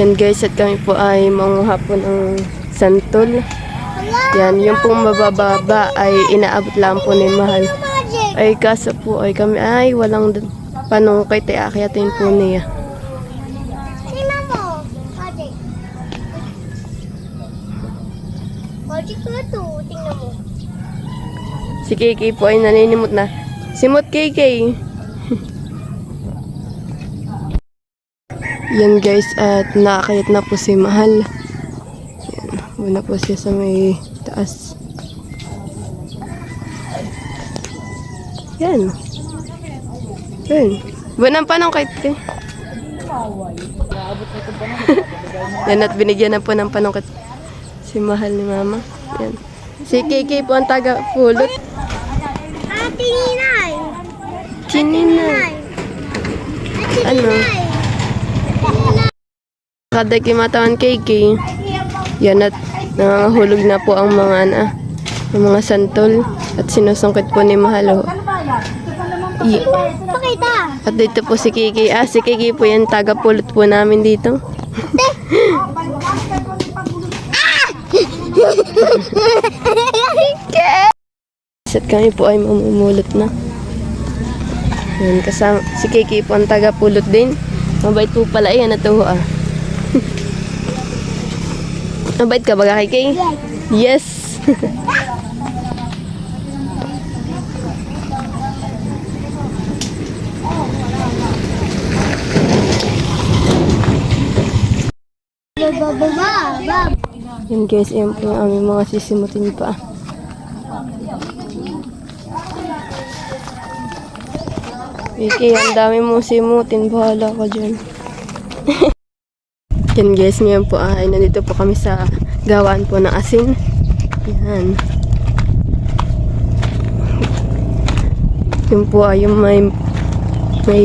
Yan guys, at kami po ay manguha po ng santol. Yan, yung pong mabababa ay inaabot lang po ni Mahal. Ay kaso po ay kami ay walang panungkay tayo akyatin po niya. Si Kiki po ay naninimot na. Simot Kiki! Yan guys, at nakakayat na po si Mahal. Yan, muna po siya sa may taas. Yan. Yan. Buwan ang panungkit eh. Yan at binigyan na po ng panungkit si Mahal ni Mama. Yan. Si Kiki po ang taga pulot. Ate Ninay! Chinina. Ano? Kada kimatawan Kiki. Yan at nangangahulog na po ang mga ana, ang mga santol at sinusungkit po ni Mahalo. Pakita! at dito po si Kiki. Ah, si Kiki po yan taga pulot po namin dito. At kami po ay mamumulot na. Yan, kasama, si Kiki po ang taga pulot din. Mabait po pala yan at ah. Mabait ka ba Kiki? Yes. Bababa! Bab! Yan guys, yan po ang aming mga sisimutin pa. Vicky, ang dami mong simutin. Bahala ka dyan. yan guys, ngayon po ay nandito po kami sa gawaan po ng asin. Yan. Yun po ay yung may may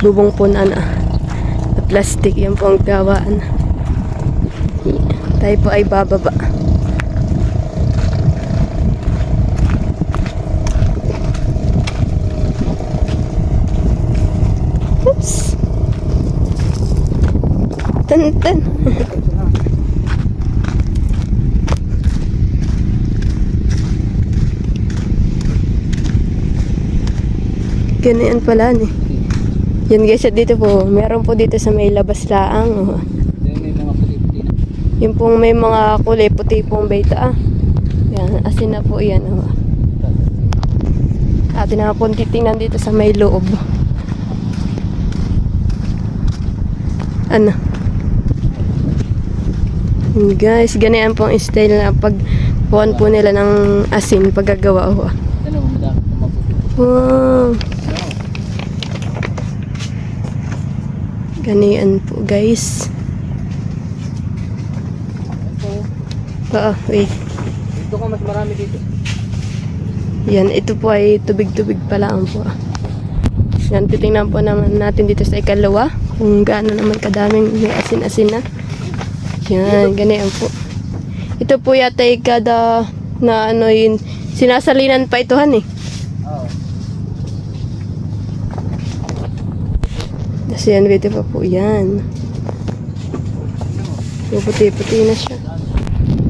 bubong po na, na plastic. Yan po ang gawaan. Tayo po ay bababa. Oops. Tan tan. Ganyan pala ni. Yan guys, at dito po, meron po dito sa may labas laang. Oh. Yung pong may mga kulay puti pong beta. ah. Yan, asin na po yan. Oh. Atin na po titingnan dito sa may loob. Ano? Guys, ganyan pong style na pag puan po nila ng asin paggagawa. Oh. Wow. Ganyan po guys. Oo, wait. Dito ka mas marami dito. Yan, ito po ay tubig-tubig pa lang po. Yan, titingnan po naman natin dito sa ikalawa kung gaano naman kadaming may asin-asin na. Yan, ganyan po. Ito po yata ay kada na ano yun, sinasalinan pa ito han eh. Oo. Kasi yan, dito pa po yan. So, puti-puti na siya.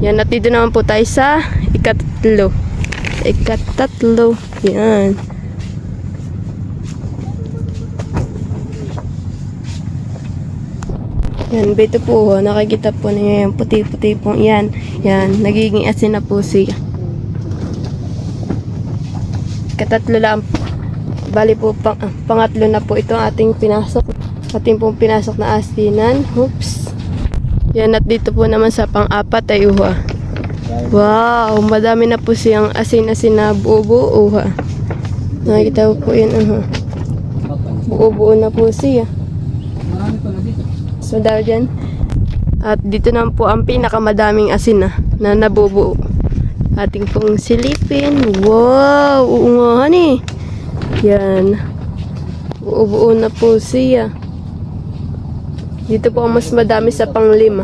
Yan, at dito naman po tayo sa ikatatlo. Ikatatlo. Yan. Yan, dito po, nakikita po niyo yung puti-puti pong yan. Yan, nagiging asin na po siya. Katatlo lang. Bali po, pang, ah, pangatlo na po ito ating pinasok. Ating pong pinasok na asinan. Oops. Yan, at dito po naman sa pang-apat ay uha. Wow, madami na po siyang asin-asin na buo-buo ha. Nakikita po yan. Uh, buo-buo na po siya. So dahil dyan. At dito naman po ang pinakamadaming asin na, na nabubuo. Ating pong silipin. Wow! Nga ni. Yan. Buo-buo na po siya. Dito po ang mas madami sa panglima.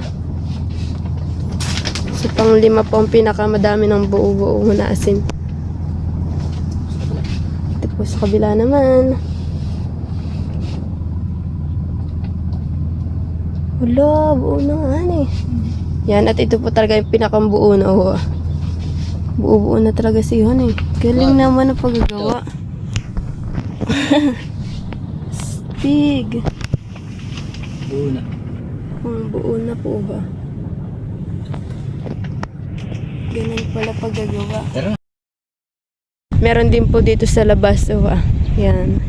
Sa panglima po ang pinakamadami ng buo-buo na asin. Dito po sa kabila naman. Hala, buo na nga eh. Yan, at ito po talaga yung pinakambuo na oh. Buo-buo na talaga si Juan eh. Galing naman ang paggagawa. Stig. Buo na. Hmm, buo na po ba? Ganun pala paggagawa. Meron din po dito sa labas. Oh, ah. Yan.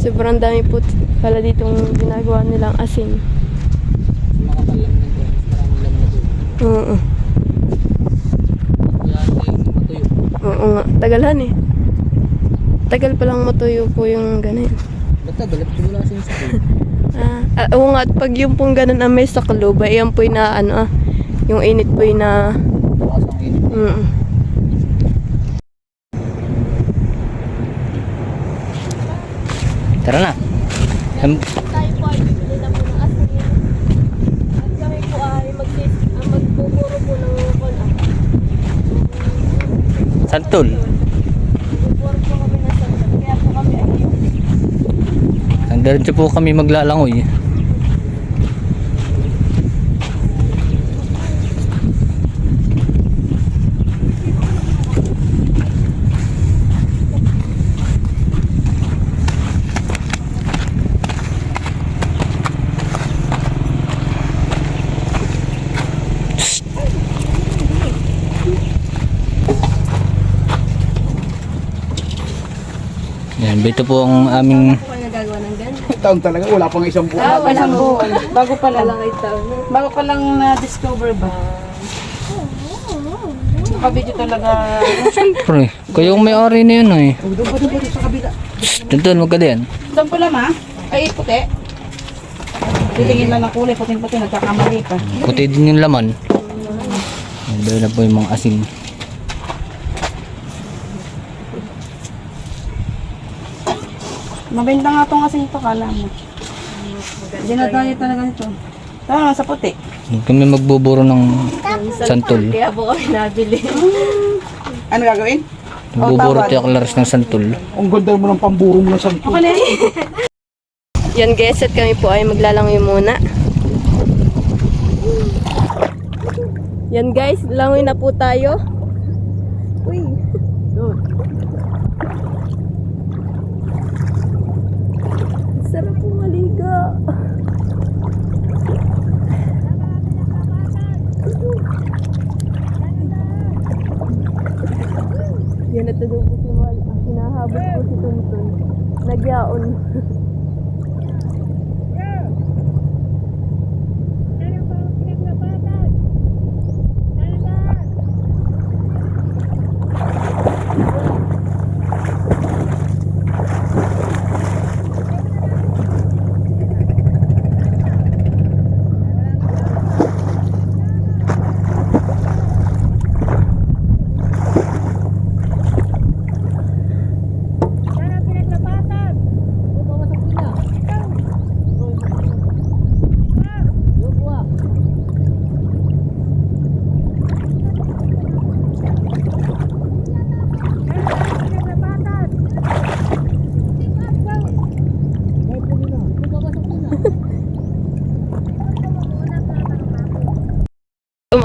Sobrang dami po pala ditong ginagawa nilang asin. makapal lang nito. Mas marami lang doon. Oo. Oo nga. Tagalan eh. Tagal palang matuyo po yung ganun. Ba't tagal? Ba't wala siya sa? Ah, oo nga. At pag yung pong ganun ang may saklo, ba, yan po yung na ano ah. Yung init po yung na... Bukas ang init. Mm. Tara na. Hem- Tayo po ay na po ng asin. Kami po ay magpupuro po ng kon ah. Santol. Magpupuro po kami ng Diretso po kami maglalangoy. Yan, dito po ang aming taon talaga, wala pang isang buwan. Ah, walang buwan. Bago pa lang. Bago pa lang na-discover ba? Nakabidyo talaga. Pre, kayong may-ari na yun eh. Oh, doon pa doon pa doon sa kabila. Doon, magkali yan. Doon pala ma. Ay, puti. Titingin lang ng kulay, puting-puti, nagkakamali pa. Puti din yung laman. Doon na po yung mga asin. Mabenta nga itong asin ito, kala mo. Dinadaya talaga nito. Tama sa puti. Kami magbuburo ng santol. Kaya po kami nabili. Ano gagawin? Magbuburo tayo klaras ng santol. Ang ganda mo ng pamburo mo ng santo. Okay na yun. Yan guys, at kami po ay maglalangoy muna. Yan guys, langoy na po tayo. Uy. Sarap po maliga. Yan at doon po si Mal. Ah, Hinahabol po si Tuntun. Nagyaon.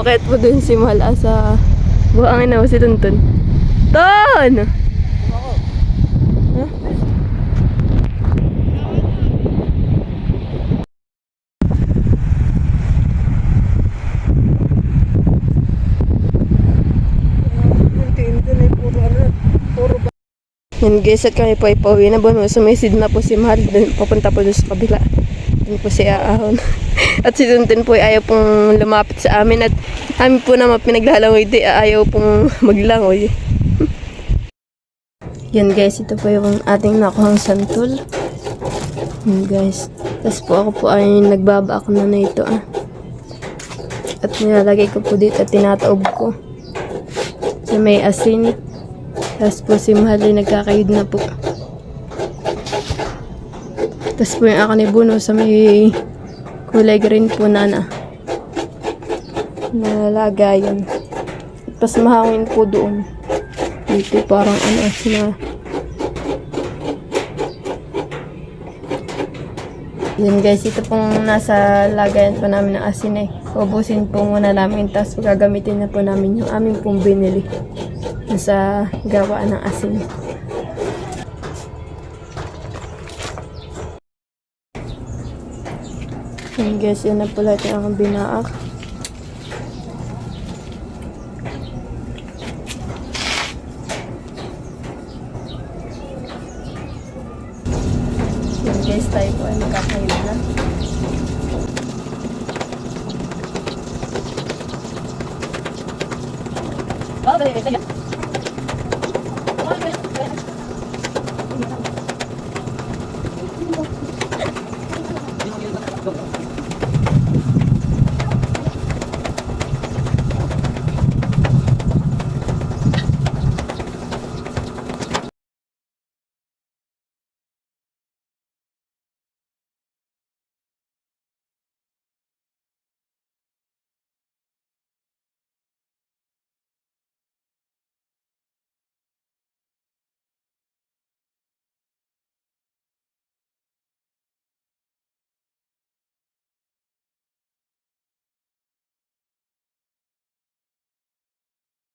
Umakit po dun si Mala sa buhangin na si Tuntun. Ton! Huh? Yan guys, at kami po ay pauwi na. Buwan sumisid na po si Mahal. Papunta po dun sa kabila. Dun po si Aahon. at si Tuntun po ay ayaw pong lumapit sa amin. At amin po naman pinaglalangoy. Di ayaw pong maglangoy. Yan guys, ito po yung ating nakuhang santol. Yan guys. Tapos po ako po ay nagbabaak na na ito ah. At nilalagay ko po dito at tinataob ko. Sa may asin. Tapos po si Mahal ay nagkakayod na po. Tapos po yung akin ni Buno sa may kulay green po na na. Nalalagayan. Tapos mahangin po doon. Dito parang ano sila. Yan guys, ito pong nasa lagayan po namin ng asin eh. Ubusin po muna namin, tapos gagamitin na po namin yung aming pong binili sa gawaan ng asin. Guys, yan na lahat yung aking binaak. Yan guys, tayo po ay magkakain na.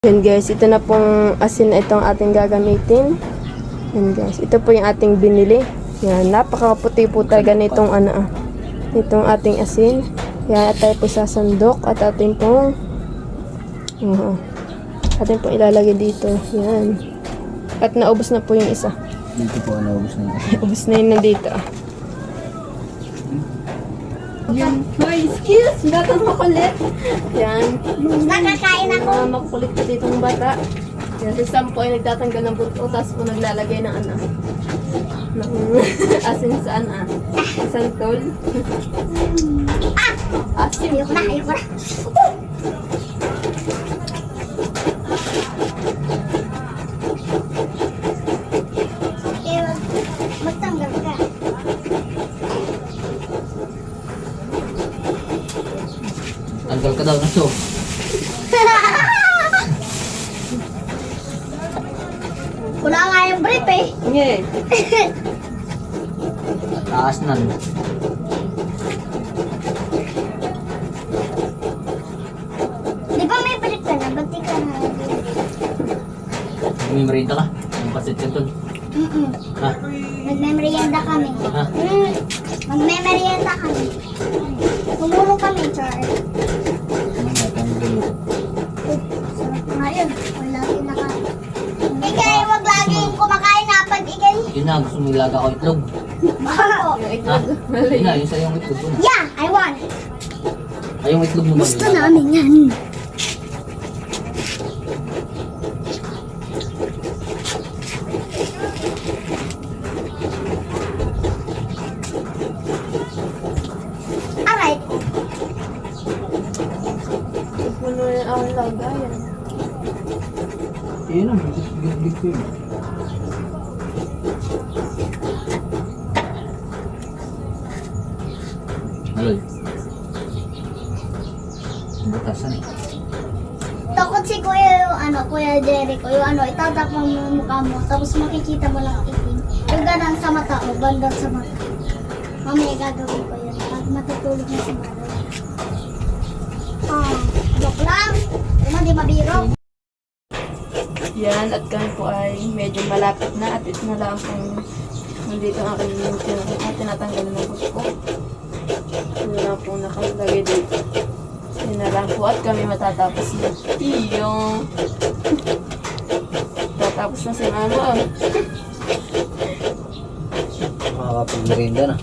Yan guys, ito na pong asin na itong ating gagamitin. Yan guys, ito po yung ating binili. Yan, napakaputi po talaga nitong ano ah. Itong ating asin. Yan, at tayo po sasandok at ating pong uh, ating pong ilalagay dito. Yan. At naubos na po yung isa. Dito po, naubos na yun. Ubus na yun nandito. Yan. Hoy, excuse! Bata makulit. Yan. Nakakain ako. Mga makulit pa ditong bata. Yan, si Sam po ay nagtatanggal ng buto, tapos po naglalagay ng ano. Ng asin saan ah. Santol. Asin. Ayoko na, ayoko na. Eh, wag- magtanggal ka. Tanggal ka daw na to. Wala nga yung brief eh. Yeah. Taas na. Di ba may brief ka na? Ba't di ka na? Merienda ka. Ang pasit ka to. Mm-mm. Ha? Nagmemerienda kami. Ha? Mm, magmemerienda kami. Tumulong kami, Char. Na, gusto mo ilaga ko itlog. Bako. Ha? Yun na, yun yung itlog mo na. Yeah, I want. Ay, yung itlog mo ba? Gusto nilaga? namin yan. Alright. Puno na ang lagayan. Yun ang bigit ko yun. Aloy. Butasan eh. Takot si Kuya yung ano, Kuya Jericho, yung ano, itatapang mo yung mukha mo, tapos makikita mo lang itim. Yung ganang sa mata o bandang sa mata. Mamaya gagawin ko yun. Pag matutulog na si Mara. Ah, joke lang. Yung hindi mabiro. Yan, at kami po ay medyo malapit na at ito na lang pong nandito ang aking tin- ah, tinatanggal ng gusto. Yun lang po nakalagay dito. Yun na lang po at kami matatapos na. Iyo! Tatapos na si mama. Makakapag-merienda na.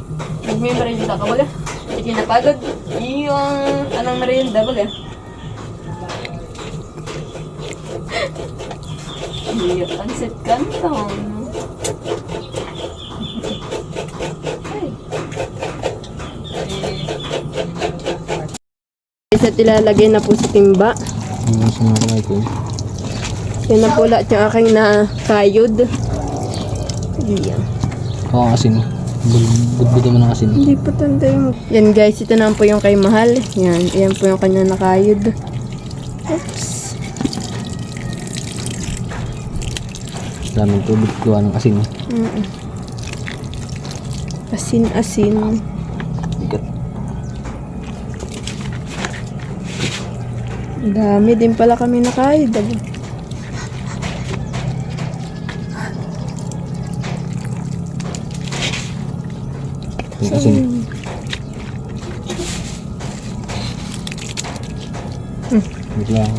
May merienda ka baga? Hindi napagod. Iyo! Anong merienda baga? Iyo, pansit kantong. Ay. Isa ilalagay na po sa timba. Ko. Yan na po lahat yung aking nakayod. Yan. Oo, asin. Budbudo mo ng asin. Hindi pa tanda yung... Yan guys, ito na po yung kay Mahal. Yan, yan po yung kanya nakayod. Oops. Daming tubig gawa ng asin. Mm-mm. Asin, asin. Dami din pala kami nakaidal. Kasi, wait lang.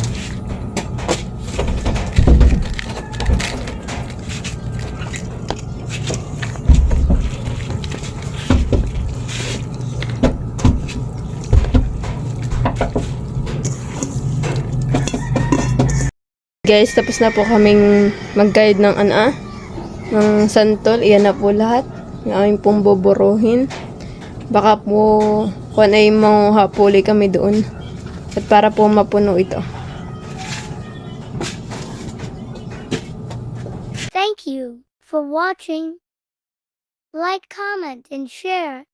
Guys, tapos na po kaming mag-guide ng ano ah, ng santol. Iyan na po lahat. Yung aming pong boboruhin. Baka po kung ano yung mga hapuli kami doon. At para po mapuno ito. Thank you for watching. Like, comment, and share.